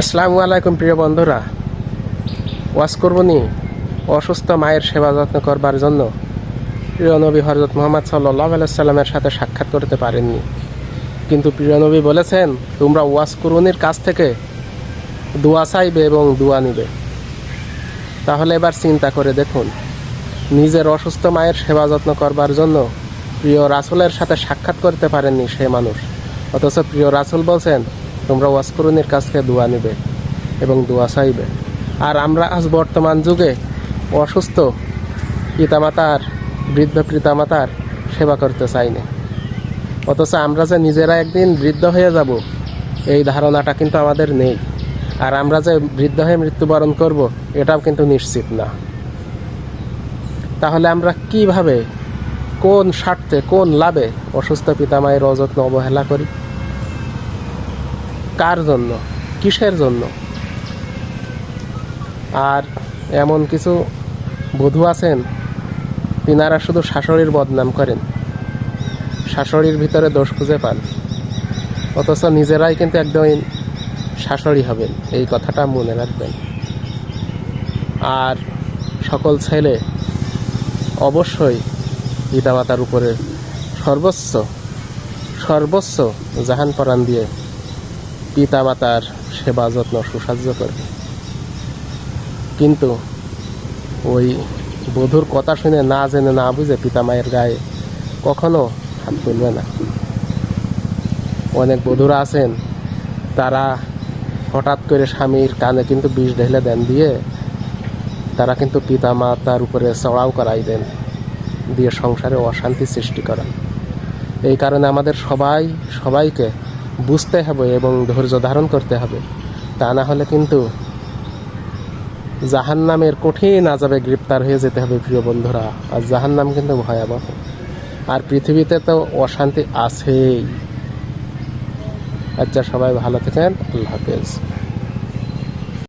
আসসালামু আলাইকুম, প্রিয় বন্ধুরা। ওয়াজ করবনি? অসুস্থ মায়ের সেবা যত্ন করবার জন্য প্রিয় নবী হজরত মোহাম্মদ সাল্লাহ আলাইসাল্লামের সাথে সাক্ষাৎ করতে পারেননি। কিন্তু প্রিয় নবী বলেছেন, তোমরা ওয়াজ করুনির কাছ থেকে দোয়া চাইবে এবং দোয়া নিবে। তাহলে এবার চিন্তা করে দেখুন, নিজের অসুস্থ মায়ের সেবা যত্ন করবার জন্য প্রিয় রাসুলের সাথে সাক্ষাৎ করতে পারেননি সে মানুষ। অথচ প্রিয় রাসুল বলছেন তোমরা ওয়াসকরুনির কাছ থেকে দোয়া নিবে এবং দোয়া চাইবে। আর আমরা আজ বর্তমান যুগে অসুস্থ পিতামাতার, বৃদ্ধ পিতামাতার সেবা করতে চাই না। অথচ আমরা যে নিজেরা একদিন বৃদ্ধ হয়ে যাব, এই ধারণাটা কিন্তু আমাদের নেই। আর আমরা যে বৃদ্ধ হয়ে মৃত্যুবরণ করব, এটাও কিন্তু নিশ্চিত না। তাহলে আমরা কীভাবে, কোন স্বার্থে, কোন লাভে অসুস্থ পিতামায়ের অযত্ন অবহেলা করি? কার জন্য? কিসের জন্য? আর এমন কিছু বধূ আছেন? তিনারা শুধু শাশুড়ির বদনাম করেন। শাশুড়ির ভিতরে দোষ খুঁজে পান। অথচ নিজেরাই কিন্তু একদম শাশুড়ি হবেন। এই কথাটা মনে রাখবেন। আর সকল ছেলে অবশ্যই পিতামাতার উপরে সর্বোচ্চ সর্বোচ্চ জাহান পরাণ দিয়ে পিতামাতার সেবা যত্ন সুসাহ্য করবে কিন্তু ওই বধুর কথা শুনে না জেনে, না বুঝে পিতামায়ের গায়ে কখনো হাত তুলবে না। অনেক বধুরা আছেন, তারা হঠাৎ করে স্বামীর কানে কিন্তু বিষ ঢেলে দেন দিয়ে তারা কিন্তু পিতা মাতার উপরে চড়াও করাই দেন, দিয়ে সংসারে অশান্তি সৃষ্টি করেন। এই কারণে আমাদের সবাই, সবাইকে বুঝতে হবে এবং ধৈর্য ধারণ করতে হবে। তা না হলে কিন্তু জাহান নামের কঠিন আজাবে গ্রেপ্তার হয়ে যেতে হবে প্রিয় বন্ধুরা। আর জাহান নাম কিন্তু ভয়াবহ। আর পৃথিবীতে তো অশান্তি আছেই। আচ্ছা সবাই ভালো থাকেন। আল্লাহ হাফেজ।